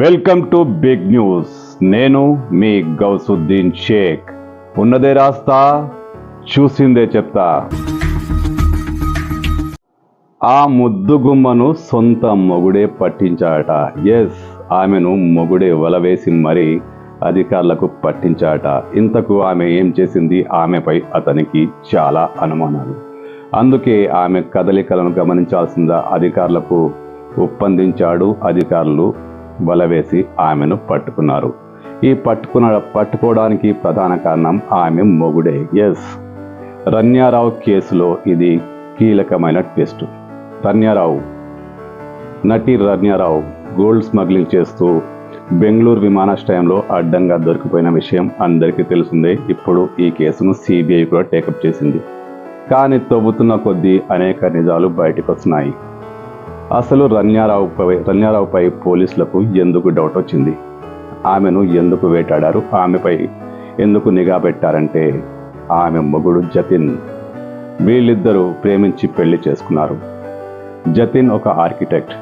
Welcome to big news. నేను మీ గౌసుద్దీన్ షేక్. ఉన్నదే రాస్తా చూసిందే చెప్తా. ఆ ముద్దుగుమ్మను సొంత మొగుడే పట్టించాట ఎస్ ఆమెను మొగుడే వలవేసి మరి అధికారులకు పట్టించాట ఇంతకు ఆమె ఏం చేసింది? ఆమెపై అతనికి చాలా అనుమానాలు. అందుకే ఆమె కదలికలను గమనించాల్సిందా? అధికారులకు ఒప్పందించాడు అధికారులు. వలవేసి ఆమెను పట్టుకున్నారు. ఈ పట్టుకున్న పట్టుకోవడానికి ప్రధాన కారణం ఆమె మొగుడే. ఎస్ రన్యారావు కేసులో ఇది కీలకమైన ట్విస్ట్ రన్యారావు. నటి రన్యారావు గోల్డ్ స్మగ్లింగ్ చేస్తూ బెంగళూరు విమానాశ్రయంలో అడ్డంగా దొరికిపోయిన విషయం అందరికీ తెలిసిందే. ఇప్పుడు ఈ కేసును సిబిఐ కూడా టేకప్ చేసింది. కానీ తవ్వుతున్న కొద్దీ అనేక నిజాలు బయటకు వస్తున్నాయి. అసలు రన్యారావుపై రన్యారావుపై పోలీసులకు ఎందుకు డౌట్ వచ్చింది? ఆమెను ఎందుకు వేటాడారు? ఆమెపై ఎందుకు నిఘా పెట్టారంటే ఆమె మొగుడు జతిన్. వీళ్ళిద్దరూ ప్రేమించి పెళ్ళి చేసుకున్నారు. జతిన్ ఒక ఆర్కిటెక్ట్.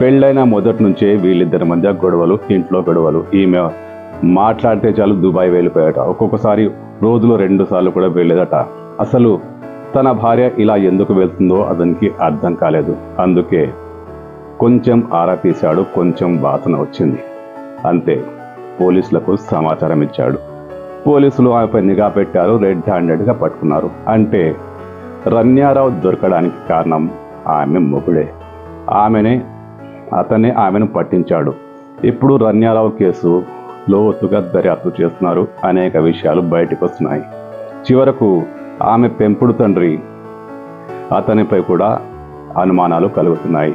పెళ్ళైన మొదటి నుంచే వీళ్ళిద్దరి మధ్య గొడవలు ఇంట్లో గొడవలు. ఈమె మాట్లాడితే చాలు దుబాయ్ వెళ్ళిపోయాట. ఒక్కొక్కసారి రోజులో రెండు సార్లు కూడా వెళ్ళేదట. అసలు తన భార్య ఇలా ఎందుకు వెళ్తుందో అతనికి అర్థం కాలేదు. అందుకే కొంచెం ఆరా తీశాడు కొంచెం వాసన వచ్చింది. అంతే పోలీసులకు సమాచారం ఇచ్చాడు. పోలీసులు ఆమెపై నిఘా పెట్టారు రెడ్ హ్యాండెడ్గా పట్టుకున్నారు. అంటే రన్యారావు దొరకడానికి కారణం ఆమె మొగుడే. ఆమెనే అతనే ఆమెను పట్టించాడు. ఇప్పుడు రన్యారావు కేసు లోతుగా దర్యాప్తు చేస్తున్నారు. అనేక విషయాలు బయటకు వస్తున్నాయి. చివరకు ఆమె పెంపుడు తండ్రి. అతనిపై కూడా అనుమానాలు కలుగుతున్నాయి.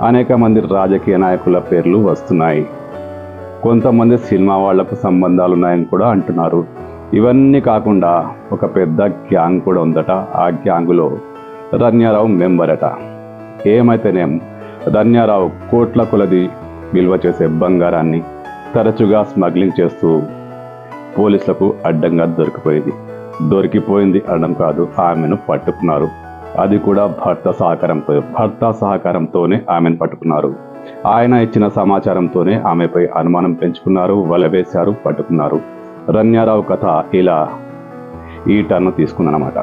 అనేక మంది రాజకీయ నాయకుల పేర్లు వస్తున్నాయి. కొంతమంది సినిమా వాళ్ళకు సంబంధాలు ఉన్నాయని కూడా అంటున్నారు. ఇవన్నీ కాకుండా ఒక పెద్ద గ్యాంగ్ కూడా ఉందట. ఆ గ్యాంగులో రన్యారావు మెంబర్ అట ఏమైతేనేం రన్యారావు కోట్ల కొలది విలువ చేసే బంగారాన్ని తరచుగా స్మగ్లింగ్ చేస్తూ పోలీసులకు అడ్డంగా దొరికిపోయేది. దొరికిపోయింది అనడం కాదు. ఆమెను పట్టుకున్నారు. అది కూడా భర్త సహకారంతో భర్త సహకారంతోనే ఆమెను పట్టుకున్నారు. ఆయన ఇచ్చిన సమాచారంతోనే ఆమెపై అనుమానం పెంచుకున్నారు వలవేశారు పట్టుకున్నారు. రన్యారావు కథ ఇలా ఈ టర్న్ తీసుకుందనమాట.